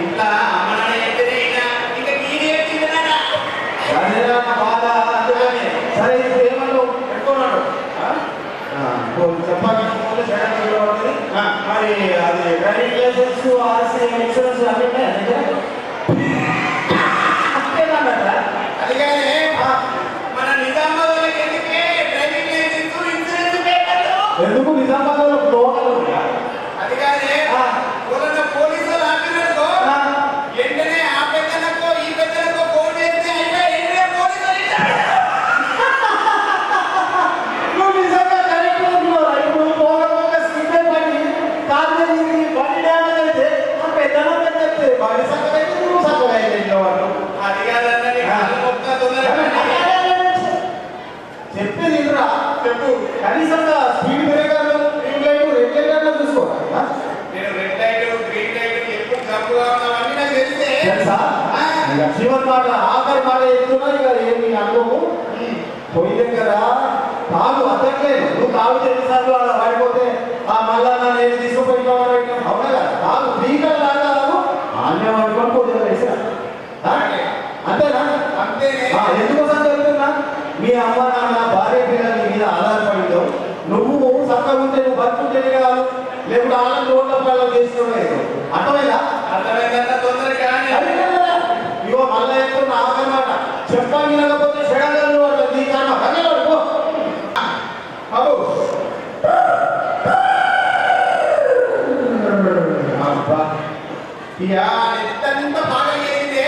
ఇంట్లో అమ్మ నాన్న చెప్తేనే ఇంకా ఇంకా నీది వచ్చిందినా బాధ అందుకని. సరే ఇప్పుడు ఏమన్నా పెట్టుకున్నాడు. చెప్పాలనుకుంటే సడన్గా ఉంటుంది మరి అది డ్రైవింగ్ లైసెన్స్ ఆర్సీ ఇన్సూరెన్స్ అన్నీ ఉన్నాయి ఎందుకు నిజామాబాద్ పెట్టు. కనీసం స్పీడ్ బ్రేకర్ నేను రెడ్ లైట్ గ్రీన్ లైట్ నాకు తెలిస్తే తెలుసా? ఇక చివరి మాట ఆఖరి మాట చెప్తున్నారు ఇక ఏమి అనుభవం? పోయి దగ్గర తాగు తాగు తెలిసారు అలా పడిపోతే ఆ మళ్ళా నా నేను తీసుకుపోయినా అవునా కదా? తాగు ఫ్రీగా లాగా ఆన్యం అనుకోని పోతే అంతేనా? అంతే ఎందుకోసం చెప్తున్నా మీ అమ్మ లేకుంటే వాళ్ళని రోడ్ల పైన చేస్తున్నాయి అర్థమైందా? అర్థమైందంటే తొందర కానీ ఇగో మళ్ళీ ఎక్కువ నాకన్నమాట చెప్పాను వినకపోతే చెడగలను అట్లా నీ కారణం. పనిలో అవు ఎంత బాగా చేసింది.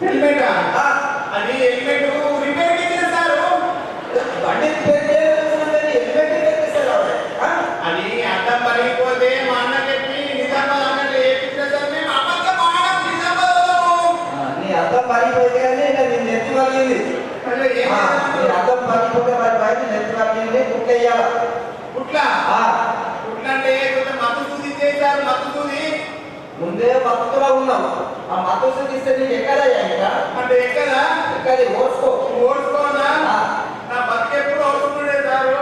Helmet helmet. రిపేర్ ఇచ్చిన సార్. బండి మా అన్న చెప్పి నిజామాబాద్ అన్నట్టు ఏపించిన సార్ మేము అబద్ధం ఆడాం నిజామాబాద్. నీ అర్థం పలిగిపోతే కానీ మత్తు ముందే మత్తులో ఉన్నాం. ఆ మత్తు తీస్తే నీకు ఎక్కడయ్యా ఇంకా అంటే ఎక్కదా? ఎక్కడి ఓర్చుకో ఓడ్చుకోనా ఆ. నా బతికెప్పుడు ఓడుకుంటుండే సారు?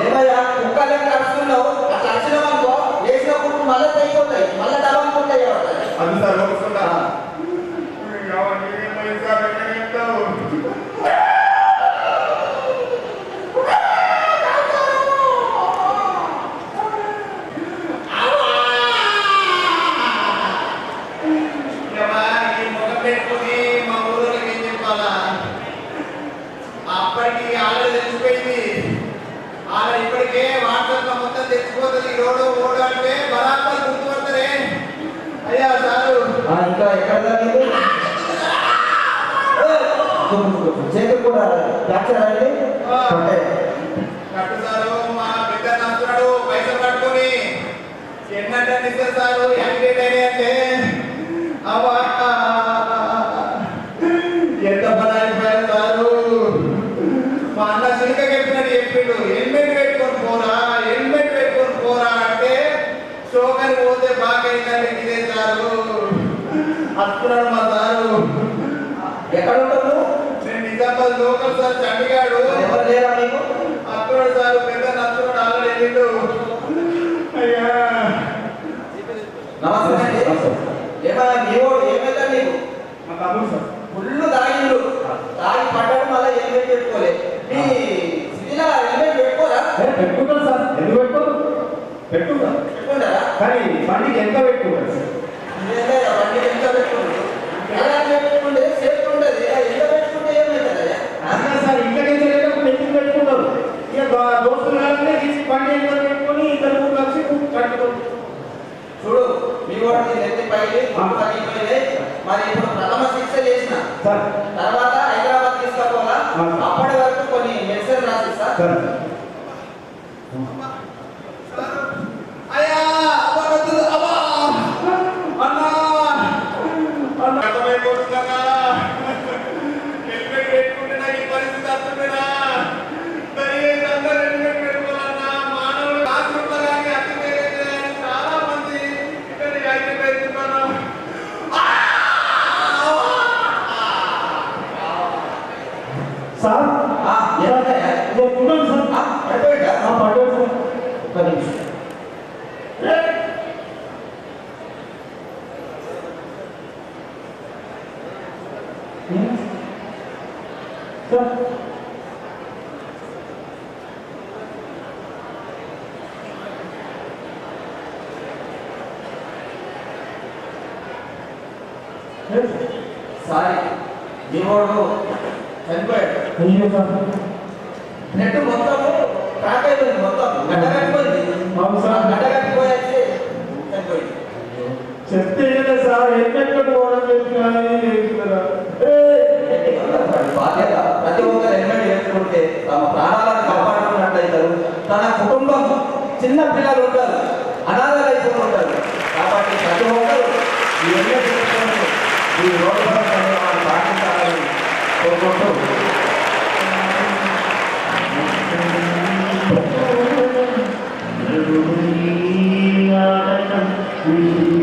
ఏమయ్యా? కుక్కలే కలుస్తున్నావు అట్లా వచ్చినావు అనుకో వేసిన కుట్టు మళ్ళీ తెగిపోతాయి. మళ్ళీ డబ్బా కుట్టాయి అది సార్ ఓడుకుంటా సార్ ఎక్కడ చెప్తావు ఏమ్మా, ఈ ముఖం పెట్టుకుని మా ఊళ్ళోకి ఏం చెప్పాలా అప్పటికి ఆల్రెడీ తెలిసిపోయింది ఆల్రెడీ ఇప్పటికే వాట్సాప్లో మొత్తం తెలిసిపోతుంది రోడ్డు ఓడు అంటే బరాబర్ గుర్తుపడతారే అయ్యా సారు ఇంకా ఎక్కడ జరిగింది చేతి కూడా అయింది అంటే కట్టు సారు మా బిడ్డ నస్తున్నాడు పైసలు పట్టుకొని ఎన్నంటే ఇస్తారు సారు యాక్సిడెంట్ అయినాయి అంటే. అవ్వా. ఎంత అయిపోయారు సారు? మా అన్న సిలిక చెప్పినట్టు చెప్పిండు హెల్మెట్ పెట్టుకొని పోరా హెల్మెట్ పెట్టుకొని పోరా అంటే షోకని పోతే బాగా అయిందండి ఇదే సారు మా సారు. ఎక్కడ? నేను నిజామాబాద్ లోకల్ సార్ చండిగాడు. ఎవరు లేరా నీకు? అప్పుడు సార్ పెద్ద నచ్చుడు ఆల్రెడీ వెళ్ళిండు అయ్యా. నమస్తే అండి. ఏమన్నా నీవోడు ఏమైందా నీకు? మా తమ్ముడు సార్. ఫుల్ తాగిండు తాగి పడ్డాడు మళ్ళీ హెల్మెట్ పెట్టుకోలే. మీ సిటీలో హెల్మెట్ పెట్టుకోరా? పెట్టుకుంటాను సార్. ఎందుకు పెట్టుకోరు? పెట్టుకుంటాను పెట్టుకుంటారా? కానీ బండికి ఎంత పెట్టుకుంటారు సార్? ఇదేంటే బండి ఎంత పెట్టుకుంటారు? ఎలా పెట్టుకుంటే సేఫ్ ఉండదు ఎంత పెట్టుకుంటే ఏమవుతుందయ్యా అన్నా సార్ ఇంట్లోకి వెళ్ళేటప్పుడు ఎందుకు పెట్టుకుంటారు ఇక దో- దోస్తులు కావాలంటే తీసి బండి ఎంత పెట్టుకొని ఇద్దరు ముగ్గురు కలిసి కట్టుకుంటారు చూడు మీ వాడికి నెత్తి పైకి గుండు తగ్గిపోయింది మరి ఇప్పుడు ప్రథమ శిక్ష చేసిన తర్వాత హైదరాబాద్ తీసుకోవాలా. అప్పటి వరకు కొన్ని మెడిసిన్ రాసిస్తా సార్ అయ్యా అబ్బా వద్దు, అబ్బా అన్నా అన్న అర్థమైపోతుందన్నా హెల్మెట్ పెట్టుకుంటే నాకు ఈ పరిస్థితి వస్తుందిరా దయచేసి అందరూ హెల్మెట్ పెట్టుకోవాలన్నా మానవులు రాత్రుల్లో కానీ అతి వేగంగా కానీ చాలా మంది ఇక్కడ అయితే పెడుతున్నాను సార్ ఆ, ఏమయ్యా? ఇదో చూడండి సార్ ఆ, పడిపోయిందా? ఆ, పడ్డాడు సార్ ఒక్క నిమిషం సార్ సారీ మీ వాడు చనిపోయాడు. నెట్ మొత్తము క్రాక్ అయిపోయింది మొత్తం. గడ్డ కట్టిపోయింది అవును సార్. గడ్డ కట్టిపోయేసి చనిపోయింది చెప్తే సార్ బాధ్యత. ప్రతి ఒక్కరు హెల్మెట్ వేసుకుంటే తమ ప్రాణాలను కాపాడుకున్నట్లయితారు. తన కుటుంబం చిన్న పిల్లలు ఉంటారు. అనాథలు ఉంటారు. కాబట్టి ప్రతి ఒక్కరు ఈ హెల్మెట్ ఈ రోడ్డు కోరుకుంటూ థ్యాంక్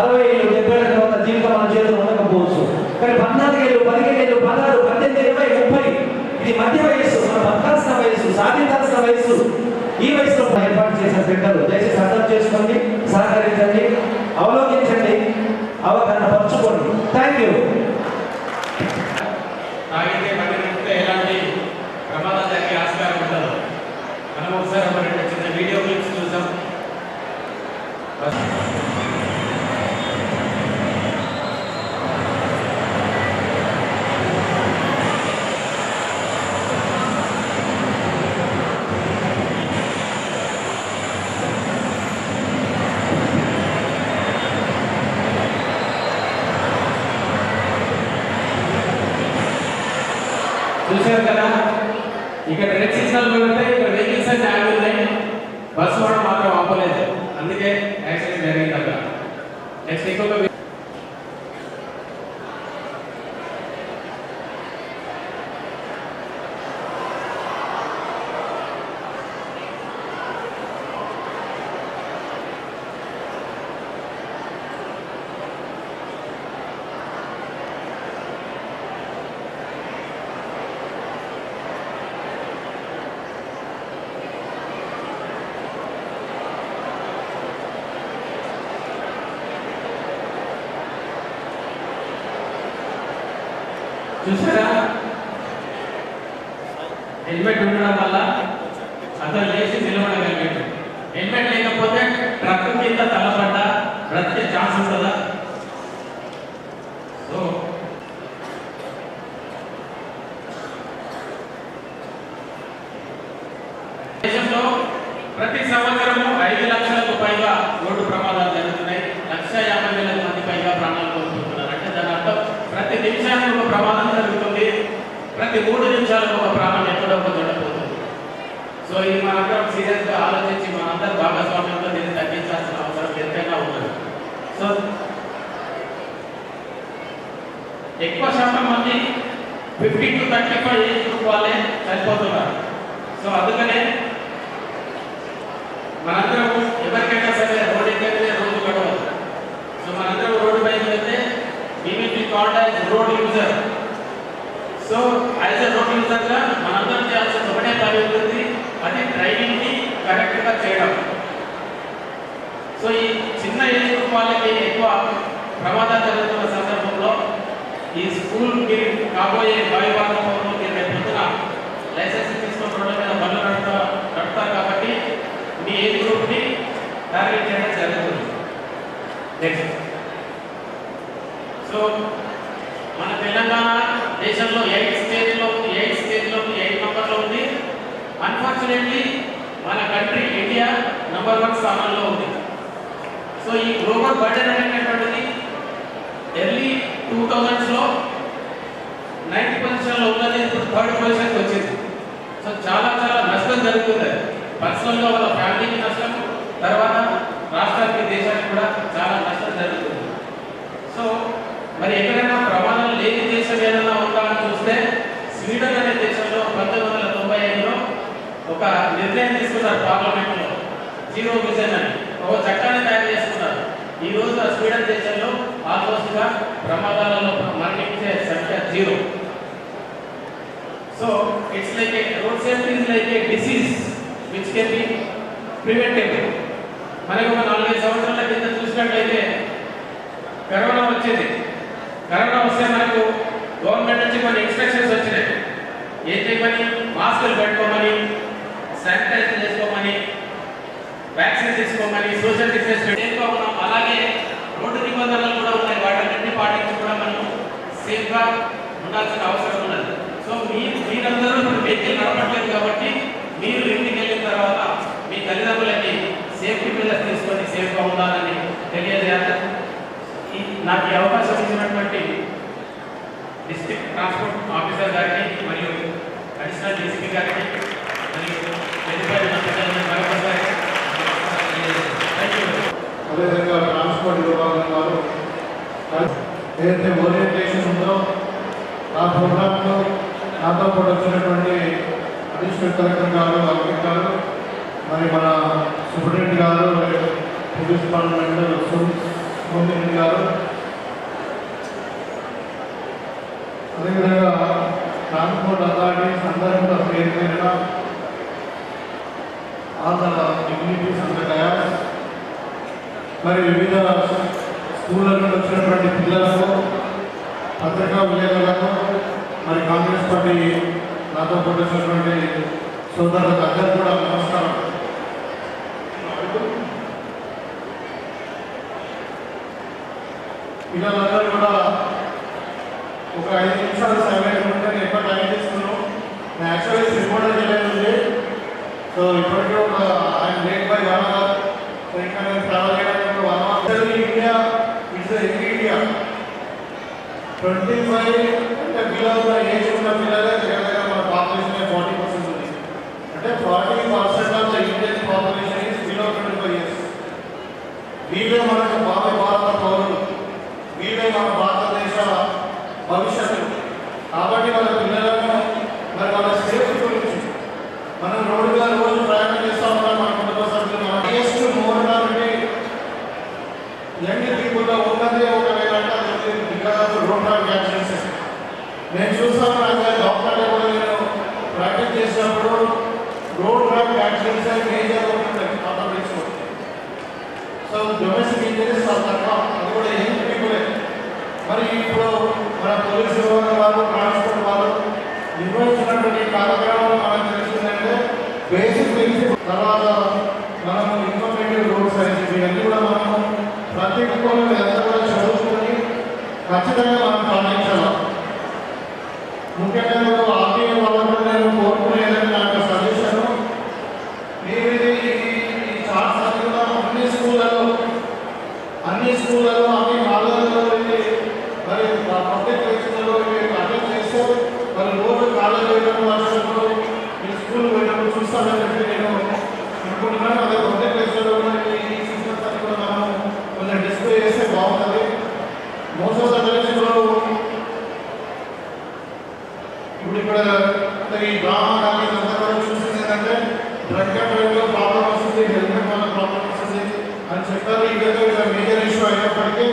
అరవై ఏళ్ళు డెబ్బై ఏళ్ళ తర్వాత జీవితం మన చేతిలో ఉండకపోవచ్చు. కానీ పద్నాలుగు ఏళ్ళు పదిహేను ఏళ్ళు పదహారు పద్దెనిమిది ఇరవై ముప్పై ఇది మధ్య వయస్సు మనం బతకాల్సిన వయస్సు సాధించాల్సిన వయస్సు. ఈ వయసులో ఏర్పాటు చేసిన బిడ్డలు దయచేసి అర్థం చేసుకోండి సహకరించండి అవలోకించండి అవగాహన పరచుకోండి. థ్యాంక్ యూ తాగితే బండి నడిపితే ఎలాంటి ప్రమాదం జరిగే ఆస్కారం ఉండదు మనం ఒకసారి ఒక రెండు చిన్న వీడియో క్లిప్స్ చూసాం చూశారు కదా ఇక్కడ రెడ్ సిగ్నల్ పెడితే ఇక్కడ వెహికల్స్ అన్ని ఆగి ఉన్నాయి బస్సు కూడా మాత్రం ఆపలేదు. అందుకే యాక్సిడెంట్ జరిగింది అక్కడ నెక్స్ట్ ఇంకొక వి- చూసారా హెల్మెట్ ఉండడం వల్ల అతను లేచి నిలబడగలిగాడు హెల్మెట్ లేకపోతే ట్రక్ కింద తలపడ్డా బ్రతికే ఛాన్స్ ఉంటుందా సో దేశంలో ప్రతి సంవత్సరము ఐదు లక్షలకు పైగా రోడ్డు ప్రమాదాలు జరుగుతున్నాయి లక్ష యాభై వేల మంది పైగా ప్రాణాలు కోల్పోతున్నారు అంటే దాని అర్థం ప్రతి నిమిషానికి ఒక ప్రమాదం జరుగుతుంది ప్రతి మూడు నిమిషాలకు ఒక ప్రాణం ఎక్కడో ఒక చోట పోతుంది సో ఇది మనందరం సీరియస్గా ఆలోచించి మనందరం భాగస్వామ్యంతో దీన్ని తగ్గించాల్సిన అవసరం ఎంతైనా ఉన్నది సో ఎక్కువ శాతం మంది fifty to thirty five age group వాళ్ళే చనిపోతున్నారు సో అందుకనే మనందరం ఎవరికైనా సరే రోడ్డు ఎక్కడితే రోడ్డు గడవదు సో మనందరం రోడ్డు పైకి వెళ్తే we will be called road user so as a road యూజర్గా మనందరం చేయాల్సిన ఒకటే పని ఉంటుంది. అది డ్రైవింగ్ని కరెక్ట్గా చేయడం. సో ఈ చిన్న ఏజ్ గ్రూప్ వాళ్ళకి ఎక్కువ ప్రమాదాలు జరుగుతున్న సందర్భం ఈ స్కూల్కి కాబోయే వాయువాహన పౌరులు లైసెన్స్ తీసుకున్న రోడ్ల మీద బండ్లు నడుపుతా నడుపుతారు కాబట్టి మీ ఏజ్ గ్రూప్ని టార్గెట్ చేయడం జరుగుతుంది. నెక్స్ట్ సో మన తెలంగాణ దేశంలో ఎయిట్ స్టేజ్లో ఎయిట్ స్టేజ్లో ఎయిట్ నంబర్లో ఉంది. అన్ఫార్చునేట్లీ మన కంట్రీ ఇండియా నంబర్ వన్ స్థానంలో ఉంది. సో ఈ గ్లోబల్ బర్డెన్ అనేటటువంటిది ఎర్లీ టూ థౌజండ్స్లో నైన్త్ పొజిషన్లో ఉన్నది ఇప్పుడు థర్డ్ పొజిషన్కి వచ్చింది సో చాలా చాలా నష్టం జరుగుతుంది. పర్సనల్గా వాళ్ళ ఫ్యామిలీకి నష్టం తర్వాత రాష్ట్రానికి దేశానికి కూడా చాలా నష్టం జరుగుతుంది. సో మరి ఎక్కడైనా ప్రమాదం లేని దేశం ఏదైనా ఉందా అని చూస్తే స్వీడన్ అనే దేశంలో పంతొమ్మిది వందల తొంభై ఐదులో ఒక నిర్ణయం తీసుకున్నారు పార్లమెంట్లో. జీరో విజన్ అని. ఒక చట్టాన్ని తయారు చేసుకున్నారు. ఈ రోజు ఆ స్వీడన్ దేశంలో ఆల్మోస్ట్గా ప్రమాదాలలో మరణించే సంఖ్య zero. So it's like a road safety is like a disease which can be preventable మనకు ఒక నాలుగైదు సంవత్సరాల కింద చూసినట్లయితే కరోనా వచ్చింది. కరోనా వస్తే మనకు గవర్నమెంట్ నుంచి కొన్ని ఇన్స్ట్రక్షన్స్ వచ్చినాయి. ఏం చేయమని? మాస్కులు పెట్టుకోమని శానిటైజ్ చేసుకోమని వ్యాక్సిన్ తీసుకోమని సోషల్ డిస్టెన్స్ చేసుకోమన్నాం అలాగే రోడ్డు నిబంధనలు కూడా ఉన్నాయి. వాటన్నింటినీ పాటించి కూడా మనం సేఫ్గా ఉండాల్సిన అవసరం ఉన్నది. సో మీరు మీరందరూ వెహికల్ నడపట్లేదు కాబట్టి మీరు ఇంటికి వెళ్ళిన తర్వాత మీ తల్లిదండ్రులకి సేఫ్టీ మెజర్స్ తీసుకొని సేఫ్గా ఉండాలని తెలియజేయాలి. నాకు ఈ అవకాశం ఇచ్చినటువంటి డిస్ట్రిక్ట్ ట్రాన్స్పోర్ట్ ఆఫీసర్ గారికి మరియు అడిషనల్ డీసీపీ గారికి మరియు వెలుపల ఉన్న పెద్దలందరికీ మరొకసారి థ్యాంక్ యూ అదేవిధంగా ట్రాన్స్పోర్ట్ విభాగం వారు ఏదైతే ఓరియంటేషన్ ఉందో ఆ ప్రోగ్రాంలో నాతో పాటు వచ్చినటువంటి అడిషనల్ కలెక్టర్ గారు అల్విక్ గారు మరి మన సూపరింటెండెంట్ గారు పోలీస్ డిపార్ట్మెంట్ సూపరింటెండెంట్ గారు. అదేవిధంగా ట్రాన్స్పోర్ట్ అథారిటీస్ అందరూ కూడా పేరు పేరున all the dignities and dais మరి వివిధ స్కూళ్ళ నుండి వచ్చినటువంటి పిల్లలకు పత్రికా విలేకరులకు మరి కాంగ్రెస్ పార్టీ నాతో పాటు వచ్చినటువంటి సోదరులకు అందరూ కూడా నమస్కారం. పిల్లలందరూ కూడా ఒక ఐదు నిమిషాలు సైలెంట్ ఉంటే నేను ఎక్కువ టైం తీసుకున్నాను. నేను యాక్చువల్లీ రిపోర్ట్ చేయలేదు సో ఇప్పటికే ఒక ఆయన late by one hour so ఇంకా నేను ట్రావెల్ చేయడానికి one India it's India twenty five అంటే బిలో ఉన్న ఏజ్ ఉన్న పిల్లలే దగ్గర మన పాపులేషన్ ఫార్టీ పర్సెంట్ ఉంది. అంటే forty percent of the Indian population is below twenty five years వీళ్ళే మనకు భావి భారత పౌరులు. వీళ్ళే మన భారతదేశ భవిష్యత్తు కాబట్టి మన పిల్లలను మరి వాళ్ళ సేఫ్టీ గురించి మనం రోడ్డుగా రోజు ప్రయాణం చేస్తూ ఉంటాం మన కుటుంబ సభ్యులు మన హైయెస్ట్ మోర్ కాబట్టి యంగ్ పీపుల్లో ఉన్నది ఒకవేళ అంటే అది బికాస్ రోడ్ ట్రాఫిక్ యాక్సిడెంట్స్ నేను చూస్తాను నాకు డాక్టర్ కూడా నేను ప్రాక్టీస్ చేసినప్పుడు రోడ్ ట్రాఫిక్ యాక్సిడెంట్స్ అని మేజర్ ఉంటుంది ఆటోమేటిక్స్ సో డొమెస్టిక్ ఇంజరీస్ చాలా తక్కువ అది కూడా యంగ్ పీపులే మరి ఇప్పుడు మన పోలీసు వాళ్ళు ట్రాన్స్పోర్ట్ వాళ్ళు నిర్వహించినటువంటి కార్యక్రమం మనకు తెలిసిందంటే బేసిక్ ప్రిన్సిపల్ తర్వాత మనము ఇన్ఫర్మేటివ్ రోడ్ సైన్స్ ఇవన్నీ కూడా మనము ప్రతి ఒక్కరు ఎంత కూడా చదువుకొని ఖచ్చితంగా మనం పాటించాలి ముఖ్యంగా మీరు ఆర్టీఏ వాళ్ళకు నేను కోరుకునేదని నా యొక్క సజెషన్ మీరు ఇది ఈ చార్ట్స్ అన్ని కూడా అన్ని స్కూళ్ళలో అన్ని స్కూళ్ళలో అన్ని కాలేజీలలో ఇది మరి పబ్లిక్ ప్లేసెస్లో ఇవి అటెండ్ చేస్తే మరి రోజు కాలేజీ వెళ్ళినప్పుడు వచ్చినప్పుడు ఈ స్కూల్ పోయినప్పుడు చూస్తానని చెప్పి నేను అనుకుంటున్నాను అదే పబ్లిక్ ప్లేస్లో కూడా ఈ సిస్టమ్స్ అన్ని కూడా మనం కొంచెం డిస్ప్లే చేస్తే బాగుంటుంది మోస్ట్ ఆఫ్ ద టైమ్స్ ఇప్పుడు ఇప్పుడు ఇక్కడ ఈ డ్రామా కానీ ఇదంతా చూసింది ఏంటంటే డ్రగ్ అండ్ డ్రైవ్లో ప్రాబ్లం వస్తుంది హెల్మెట్ వల్ల ప్రాబ్లం వస్తుంది అని చెప్పారు. ఇదైతే ఇలా మేజర్ ఇష్యూ అయినప్పటికీ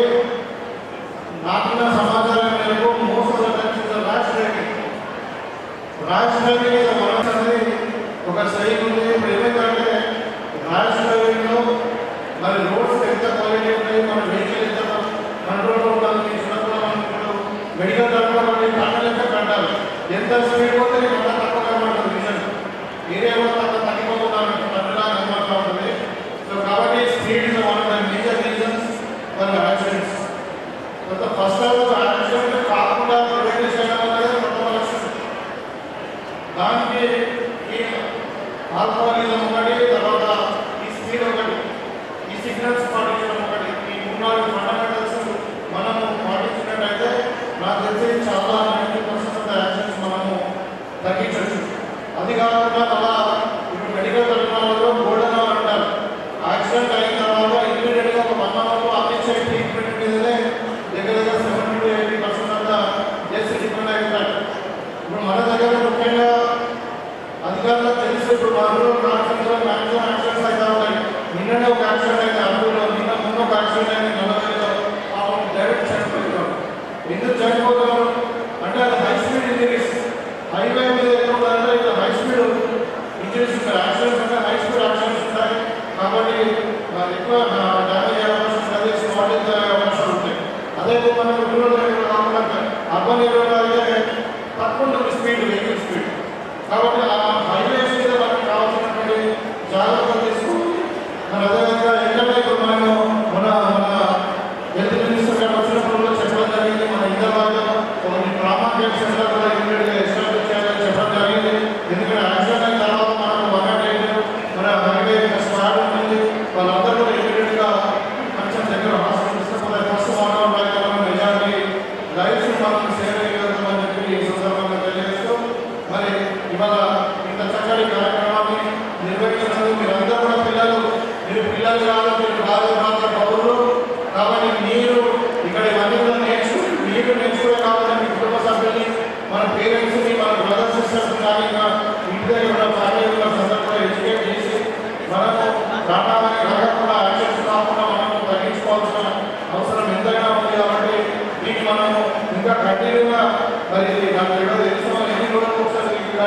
నాకున్న సమాచారం మేరకు most of the times rash driving rash driving అనేది ఒక సైడ్ ఉంది. ఇప్పుడు ర్యాష్ డ్రైవింగ్లో మరి రోడ్స్ ఎంత క్వాలిటీ ఉన్నాయి మన వెహికల్ ఎంత ఎంత స్పీడ్ పోతే అంత తక్కువ కనబడుతుంది మీరేమో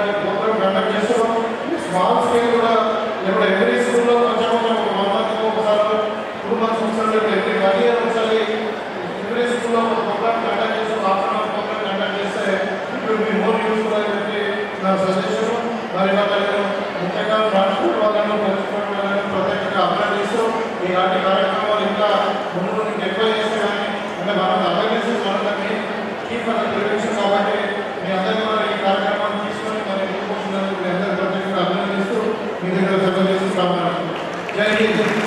కార్యక్రమాలు ప్రోగ్రామ్ కండక్ట్ చేస్తున్నాం స్మాల్ కూడా ఇప్పుడు ఎవ్రీ స్కూల్లో కొంచెం కొంచెం ఒక వన్ మంత్ ఒకసారి టూ మంత్స్ స్కూల్లో ఒక ప్రోగ్రామ్ కండక్ట్ చేసి ఆఫ్టర్ ప్రోగ్రామ్ చేస్తే నా సజెషన్ మరి వాళ్ళను ప్రత్యేకంగా అప్లై చేస్తూ ఇలాంటి కార్యక్రమాలు ఇంకా ముందు ముందు ఎక్కువ చేస్తే కానీ అంటే మనం అవేర్నెస్ మనకి కీప్ ప్రివెన్షన్ やいやいや